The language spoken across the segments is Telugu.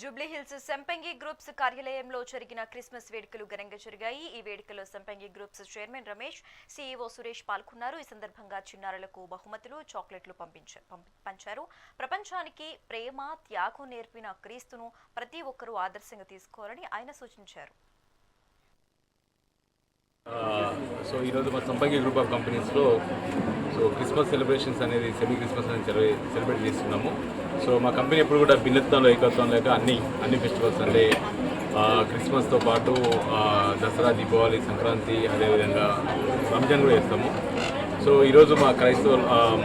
జూబ్లీహిల్స్ సంపంగి గ్రూప్స్ కార్యాలయంలో జరిగిన క్రిస్మస్ వేడుకలు ఘనంగా జరిగాయి. ఈ వేడుకలో Sampangi groups chairman Ramesh CEO Suresh పాల్గొన్నారు. ఈ సందర్భంగా చిన్నారులకు బహుమతులు చాక్లెట్లు పంపించ- పంచారు. ప్రపంచానికి ప్రేమ త్యాగం నేర్పిన క్రీస్తును ప్రతి ఒక్కరూ ఆదర్శంగా తీసుకోవాలని ఆయన సూచించారు. సో ఈరోజు మా సంపంగి గ్రూప్ ఆఫ్ కంపెనీస్లో క్రిస్మస్ సెలబ్రేషన్స్ అనేది సెమీ క్రిస్మస్ అనేది సెలబ్రేట్ చేస్తున్నాము. సో మా కంపెనీ ఎప్పుడు కూడా భిన్నత్వంలో ఏకత్వం లేక అన్ని అన్ని ఫెస్టివల్స్ అంటే క్రిస్మస్తో పాటు దసరా దీపావళి సంక్రాంతి అదేవిధంగా రంజాన్ కూడా చేస్తాము. సో ఈరోజు మా క్రైస్తవ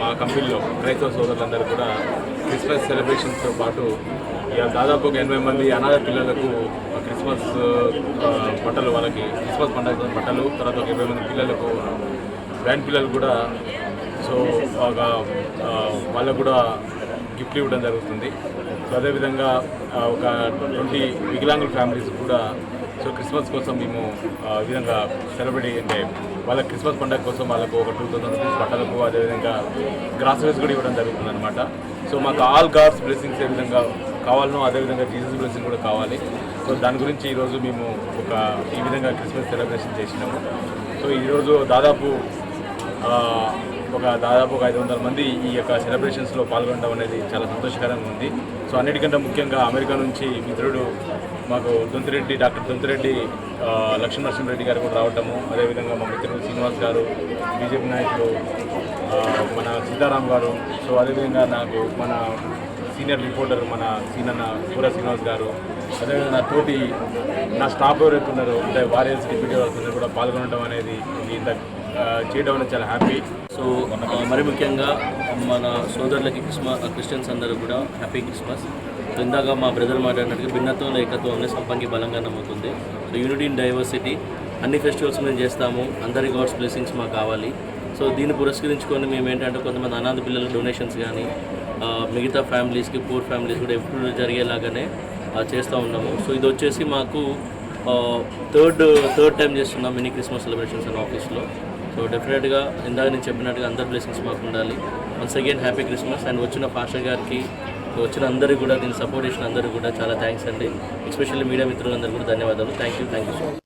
మా కంపెనీలో క్రైస్తవ సోదరులందరూ కూడా క్రిస్మస్ సెలబ్రేషన్స్తో పాటు ఇక దాదాపు ఒక ఎనభై మంది అనాథ పిల్లలకు క్రిస్మస్ బట్టలు వాళ్ళకి క్రిస్మస్ పండుగ బట్టలు తర్వాత ఒక ఇరవై మంది పిల్లలకు గ్రాండ్ పిల్లలు కూడా సో ఒక వాళ్ళకు కూడా గిఫ్ట్లు ఇవ్వడం జరుగుతుంది. సో అదేవిధంగా ఒక ట్వంటీ వికలాంగుల ఫ్యామిలీస్ కూడా సో క్రిస్మస్ కోసం మేము ఈ విధంగా సెలబ్రేట్ అంటే వాళ్ళ క్రిస్మస్ పండుగ కోసం వాళ్ళకు ఒక టూ థౌసండ్ రూపీస్ బట్టలకు అదేవిధంగా గ్రాసరీస్ కూడా ఇవ్వడం జరుగుతుంది అనమాట సో మాకు ఆల్ గాడ్స్ బ్లెస్సింగ్స్ ఏ విధంగా కావాలనో అదేవిధంగా జీసస్ బ్లెస్సింగ్ కూడా కావాలి. సో దాని గురించి ఈరోజు మేము ఒక ఈ విధంగా క్రిస్మస్ సెలబ్రేషన్ చేసినాము. సో ఈరోజు దాదాపు ఒక దాదాపు ఒక ఐదు వందల మంది ఈ యొక్క సెలబ్రేషన్స్లో పాల్గొనడం అనేది చాలా సంతోషకరంగా ఉంది. సో అన్నిటికంటే ముఖ్యంగా అమెరికా నుంచి మిత్రుడు మాకు దొంతిరెడ్డి డాక్టర్ దొంతిరెడ్డి లక్ష్మీ నరసింహరెడ్డి గారు కూడా రావటము అదేవిధంగా మా మిత్రుడు శ్రీనివాస్ గారు బీజేపీ నాయకులు మన సీతారాం గారు సో అదేవిధంగా నాకు మన సీనియర్ రిపోర్టర్ మన సీనన్న పూర శ్రీనివాస్ గారు అదేవిధంగా నా తోటి నా స్టాఫ్ ఎవరైతే ఉన్నారో అంటే వారియర్స్ డిప్యూటీ వాళ్ళందరూ కూడా పాల్గొనడం అనేది ఇంత చేయడం అనేది చాలా హ్యాపీ. సో మరి ముఖ్యంగా మన సోదరులకి క్రిస్మస్ క్రిస్టియన్స్ అందరూ కూడా హ్యాపీ క్రిస్మస్. ఇందాక మా బ్రదర్ మాట్లాడినట్టుగా భిన్నత్వం ఏకత్వంలో సంపంగి బలంగా నమ్ముతుంది. సో యూనిటీ ఇన్ డైవర్సిటీ అన్ని ఫెస్టివల్స్ మేము చేస్తాము. అందరి గాడ్స్ బ్లెస్సింగ్స్ మాకు కావాలి. సో దీన్ని పురస్కరించుకొని మేము ఏంటంటే కొంతమంది అనాథ పిల్లలకు డొనేషన్స్ కానీ మిగతా ఫ్యామిలీస్కి పూర్ ఫ్యామిలీస్ కూడా ఎప్పుడు జరిగేలాగానే చేస్తూ ఉన్నాము. సో ఇది వచ్చేసి మాకు థర్డ్ థర్డ్ టైం చేస్తున్నాం మినీ క్రిస్మస్ సెలబ్రేషన్స్ అని ఆఫీస్లో సో డెఫినెట్గా ఇందాక నేను చెప్పినట్టుగా అందరి బ్లెస్సింగ్స్ మాకు ఉండాలి. Once again happy Christmas and వచ్చిన పాషా గారికి వచ్చిన అందరికీ కూడా దీన్ని సపోర్ట్ చేసిన అందరికీ కూడా చాలా థ్యాంక్స్ అండి. ఎస్పెషల్లీ మీడియా మిత్రులందరూ కూడా ధన్యవాదాలు. Thank you thank you so much